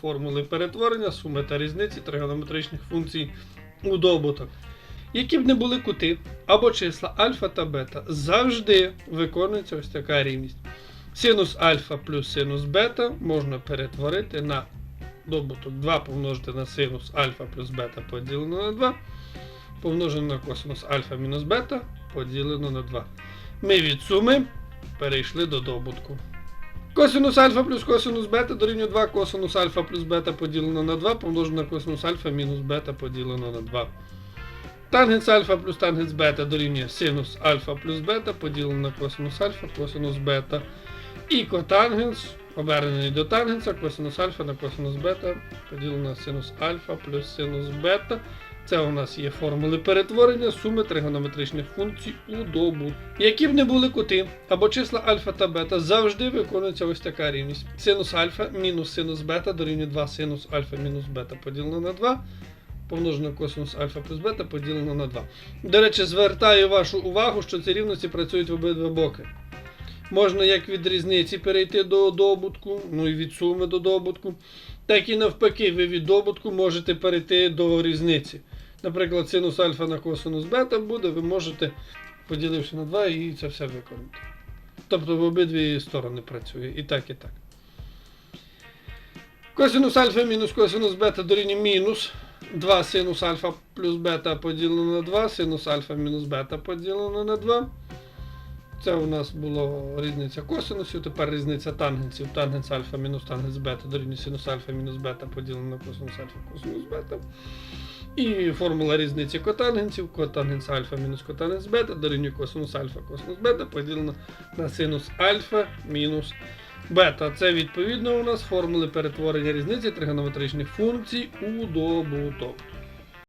формули перетворення, суми та різниці тригонометричних функцій у добуток. Які б не були кути або числа альфа та бета, завжди виконується ось така рівність. Синус альфа плюс синус бета можна перетворити на добуток 2 помножити на синус альфа плюс бета поділено на 2, помножено на косинус альфа мінус бета поділено на 2. Ми від суми перейшли до добутку. Косинус альфа плюс косинус бета дорівнює 2 косинус альфа плюс бета поділено на 2 помножено на косинус альфа мінус бета поділено на 2. Тангенс альфа плюс тангенс бета дорівнює синус альфа плюс бета поділено на косинус альфа косинус бета. І котангенс обернений до тангенса косинус альфа на косинус бета поділено на синус альфа плюс синус бета. Це у нас є формули перетворення суми тригонометричних функцій у добу. Які б не були кути або числа альфа та бета, завжди виконується ось така рівність. Синус альфа мінус синус бета дорівнює 2 синус альфа мінус бета поділено на 2. Помножено косинус альфа плюс бета поділено на 2. До речі, звертаю вашу увагу, що ці рівності працюють в обидва боки. Можна як від різниці перейти до добутку, ну і від суми до добутку, так і навпаки, ви від добутку можете перейти до різниці. Наприклад, синус альфа на косинус бета буде, ви можете, поділивши на 2, і це все виконати. Тобто в обидві сторони працює. І так, і так. Косинус альфа мінус косинус бета дорівнює мінус 2 синус альфа плюс бета поділено на 2, синус альфа мінус бета поділено на 2. Це у нас було різниця косинусів, тепер різниця тангенсів. Тангенс альфа мінус тангенс бета дорівнює синус альфа мінус бета поділено на косинус альфа косинус бета. І формула різниці котангенсів, котангенс альфа мінус котангенс бета дорівнює косинус альфа косинус бета поділено на синус альфа мінус бета. Це відповідно у нас формули перетворення різниці тригонометричних функцій у добуток.